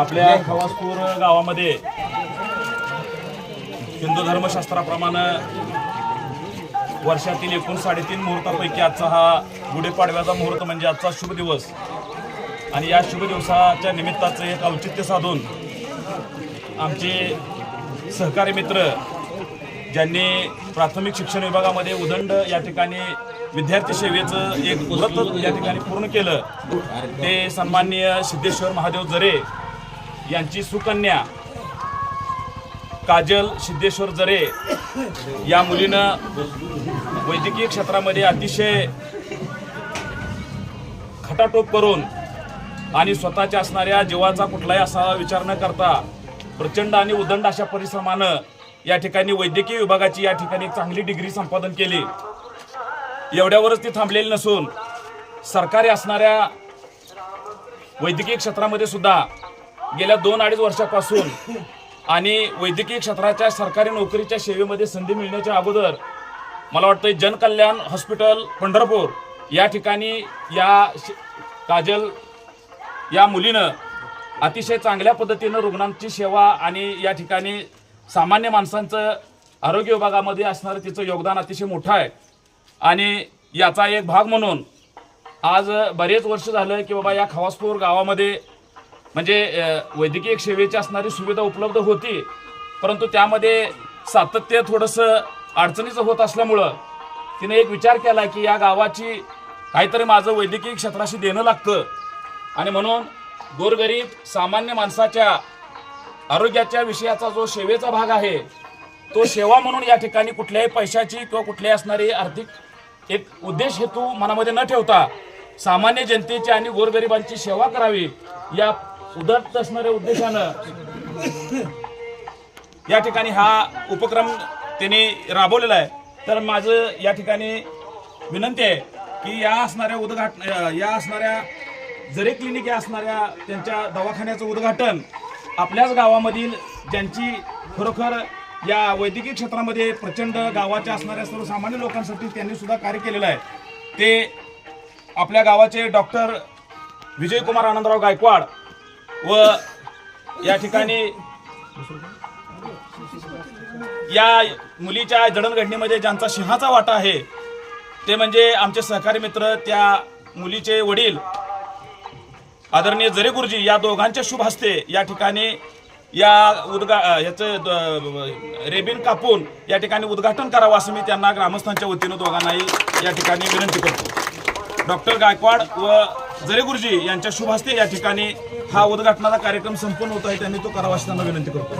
आपल्या खवासपूर गावामध्ये हिंदू धर्मशास्त्राप्रमाणे वर्षातील एकूण साडेतीन मुहूर्तापैकी आजचा हा गुढीपाडव्याचा मुहूर्त म्हणजे आजचा शुभ दिवस. आणि या शुभ दिवसाच्या निमित्ताचं एक औचित्य साधून आमचे सहकारी मित्र ज्यांनी प्राथमिक शिक्षण विभागामध्ये उदंड या ठिकाणी विद्यार्थी सेवेचं एक व्रत या ठिकाणी पूर्ण केलं ते सन्माननीय सिद्धेश्वर महादेव जरे यांची सुकन्या काजल सिद्धेश्वर जरे या मुलीनं वैद्यकीय क्षेत्रामध्ये अतिशय खटाटोप करून आणि स्वतःच्या असणाऱ्या जीवाचा कुठलाही असा विचार न करता प्रचंड आणि उदंड अशा परिश्रमानं या ठिकाणी वैद्यकीय विभागाची या ठिकाणी चांगली डिग्री संपादन केली. एवढ्यावरच ती थांबलेली नसून सरकारी असणाऱ्या वैद्यकीय क्षेत्रामध्ये सुद्धा गेल्या दोन अडीच वर्षापासून आणि वैद्यकीय क्षेत्राच्या सरकारी नोकरीच्या सेवेमध्ये संधी मिळण्याच्या अगोदर मला वाटतं जनकल्याण हॉस्पिटल पंढरपूर या ठिकाणी या काजल या मुलीनं अतिशय चांगल्या पद्धतीनं रुग्णांची सेवा आणि या ठिकाणी सामान्य माणसांचं आरोग्य विभागामध्ये असणारं तिचं योगदान अतिशय मोठं आहे. आणि याचा एक भाग म्हणून आज बरेच वर्ष झालं की बाबा या खवासपूर गावामध्ये म्हणजे वैद्यकीय सेवेची असणारी सुविधा उपलब्ध होती परंतु त्यामध्ये सातत्य थोडंसं अडचणीचं होत असल्यामुळं तिने एक विचार केला की या गावाची काहीतरी माझं वैद्यकीय क्षेत्राशी देणं लागतं. आणि म्हणून गोरगरीब सामान्य माणसाच्या आरोग्याच्या विषयाचा जो सेवेचा भाग आहे तो सेवा म्हणून या ठिकाणी कुठल्याही पैशाची किंवा कुठल्याही असणारी आर्थिक एक उद्देश हेतू मनामध्ये न ठेवता सामान्य जनतेची आणि गोरगरिबांची सेवा करावी या उदात्त असणाऱ्या उद्देशानं या ठिकाणी हा उपक्रम त्यांनी राबवलेला आहे. तर माझं या ठिकाणी विनंती आहे की या असणाऱ्या उद्घाटन या असणाऱ्या जरे क्लिनिक या असणाऱ्या त्यांच्या दवाखान्याचं उद्घाटन आपल्याच गावामधील ज्यांची खरोखर या वैद्यकीय क्षेत्रामध्ये प्रचंड गावाच्या असणाऱ्या सर्वसामान्य लोकांसाठी त्यांनी सुद्धा कार्य केलेलं आहे. ते आपल्या गावाचे डॉक्टर विजयकुमार आनंदराव गायकवाड व या ठिकाणी या मुलीच्या जडणघडणीमध्ये ज्यांचा सिंहाचा वाटा आहे ते म्हणजे आमचे सहकारी मित्र त्या मुलीचे वडील आदरणीय जरे गुरुजी या दोघांच्या शुभ हस्ते या ठिकाणी या उद्गा याचं रेबिन कापून या ठिकाणी उद्घाटन करावं असं मी त्यांना ग्रामस्थांच्या वतीनं दोघांनाही या ठिकाणी विनंती करतो. डॉक्टर गायकवाड व जरे गुरुजी यांच्या शुभ हस्ते या ठिकाणी हा उद्घाटनाचा कार्यक्रम संपन्न होत आहे त्यांनी तो करावा अशी त्यांना विनंती करतो.